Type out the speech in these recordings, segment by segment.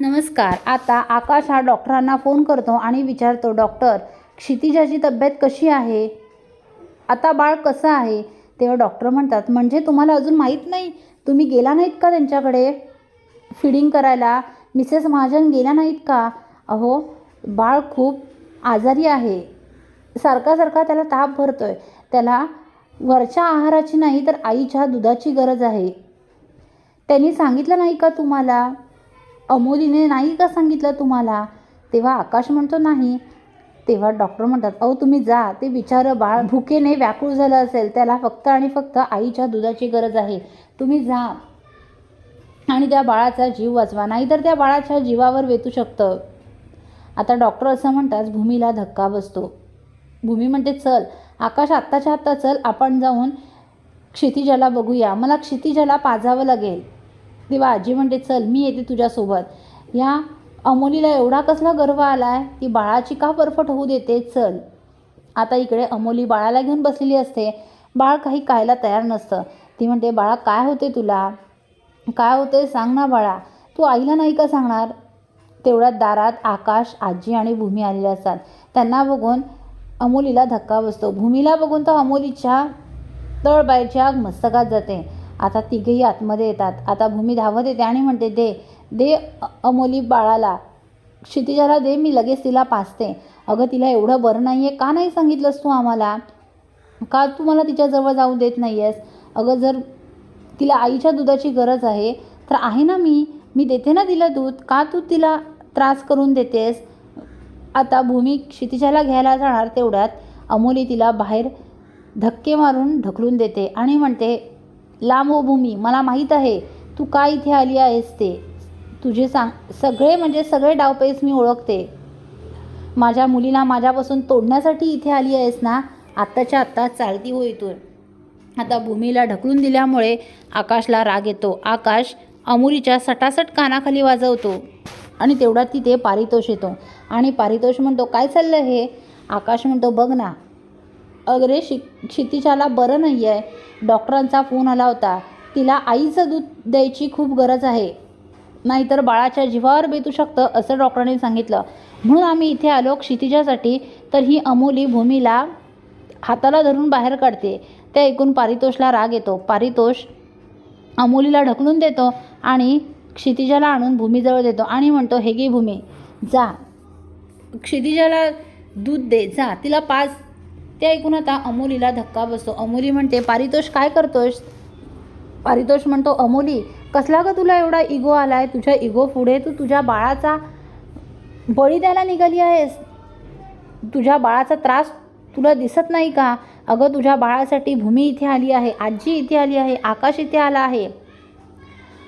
नमस्कार. आता आकाश हा डॉक्टरांना फोन करतो आणि विचारतो डॉक्टर क्षितिजाची तब्येत कशी आहे? आता बाळ कसं आहे? तेव्हा डॉक्टर म्हणतात म्हणजे तुम्हाला अजून माहीत नाही? तुम्ही गेला नाहीत का त्यांच्याकडे? फिडिंग करायला? मिसेस महाजन गेल्या नाहीत का? अहो बाळ खूप आजारी आहे. सारखा सारखा त्याला ताप भरतो आहे त्याला वरच्या आहाराची नाही तर आईच्या दुधाची गरज आहे. त्यांनी सांगितलं नाही का तुम्हाला? अमोलीने नाही का सांगितलं तुम्हाला? तेव्हा आकाश म्हणतो नाही. तेव्हा डॉक्टर म्हणतात अहो तुम्ही जा ते विचार बाळ भुकेने व्याकुळ झालं असेल त्याला फक्त आणि फक्त आईच्या दुधाची गरज आहे. तुम्ही जा आणि त्या बाळाचा जीव वाचवा नाहीतर त्या बाळाच्या जीवावर वेतू शकतं. आता डॉक्टर असं म्हणताच भूमीला धक्का बसतो. भूमी म्हणते चल आकाश आत्ताच्या आत्ता चल आपण जाऊन क्षितिजाला बघूया. मला क्षितिजाला पाजावं लागेल. तेव्हा आजी म्हणते चल मी येते तुझ्यासोबत. या अमोलीला एवढा कसला गर्व आला आहे ती बाळाची का परफट होऊ देते? चल. आता इकडे अमोली बाळाला घेऊन बसलेली असते. बाळ काही खायला तयार नसतं. ती म्हणते बाळा काय होते तुला? काय होते सांग ना बाळा. तू आईला नाही का सांगणार? तेवढ्यात दारात आकाश आजी आणि भूमी आलेले असतात. त्यांना बघून अमोलीला धक्का बसतो. भूमीला बघून तर अमोलीच्या तळबाईच्या मस्तकात जाते. आता तिघेही आतमध्ये येतात. आता भूमी धावत येते आणि म्हणते दे दे अमोली बाळाला. क्षितिजाला दे मी लगेच तिला पाचते अगं तिला एवढं बरं नाही आहे का नाही सांगितलंस तू आम्हाला? का तू मला तिच्याजवळ जाऊ देत नाही आहेस अगं जर तिला आईच्या दुधाची गरज आहे तर आहे ना मी. मी देते ना तिला दूध. का तू तिला त्रास करून देतेस? आता भूमी क्षितिजाला घ्यायला जाणार तेवढ्यात अमोली तिला बाहेर धक्के मारून ढकलून देते आणि म्हणते लांब हो भूमी मला माहीत आहे तू का इथे आली आहेस ते? तुझे सांग सगळे म्हणजे सगळे डावपेच मी ओळखते. माझ्या मुलीला माझ्यापासून तोडण्यासाठी इथे आली आहेस ना? आत्ताच्या आत्ता चालती हो इथून. आता भूमीला ढकलून दिल्यामुळे आकाशला राग येतो. आकाश अमुरीच्या सटासट कानाखाली वाजवतो आणि तेवढ्यात तिथे पारितोष येतो. आणि पारितोष म्हणतो काय चाललं हे? आकाश म्हणतो बघ ना अगरे शि क्षितिजाला बरं नाही आहे डॉक्टरांचा फोन आला होता. तिला आईचं दूध द्यायची खूप गरज आहे. नाहीतर बाळाच्या जीवावर बेतू शकतं असं डॉक्टरांनी सांगितलं. म्हणून आम्ही इथे आलो. क्षितिजासाठी तर ही अमोली भूमीला हाताला धरून बाहेर काढते. ते ऐकून पारितोषला राग येतो. पारितोष अमोलीला ढकलून देतो आणि क्षितिजाला आणून भूमीजवळ देतो आणि म्हणतो हे गे भूमी जा. क्षितिजाला दूध दे जा. तिला पाच ते ऐकून आता अमोलीला धक्का बसतो. अमोली म्हणते पारितोष काय करतोस? पारितोष म्हणतो अमोली कसला ग तुला एवढा इगो आला आहे तुझ्या इगो पुढे तू तुझ्या बाळाचा बळी द्यायला निघाली आहेस. तुझ्या बाळाचा त्रास तुला दिसत नाही का? अगं तुझ्या बाळासाठी भूमी इथे आली आहे आजी इथे आली आहे आकाश इथे आला आहे.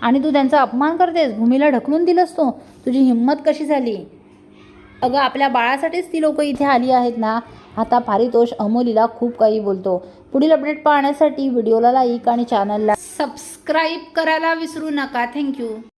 आणि तू त्यांचा अपमान करतेस? भूमीला ढकलून दिलंस तू? तुझी हिंमत कशी झाली? अगं आपल्या बाळासाठीच ती लोक इथे आली आहेत ना. आता पारितोष अमोलीला खूप काही बोलतो. पुढील अपडेट पाहण्यासाठी व्हिडिओला लाईक आणि चॅनलला सबस्क्राईब करायला विसरू नका. थँक्यू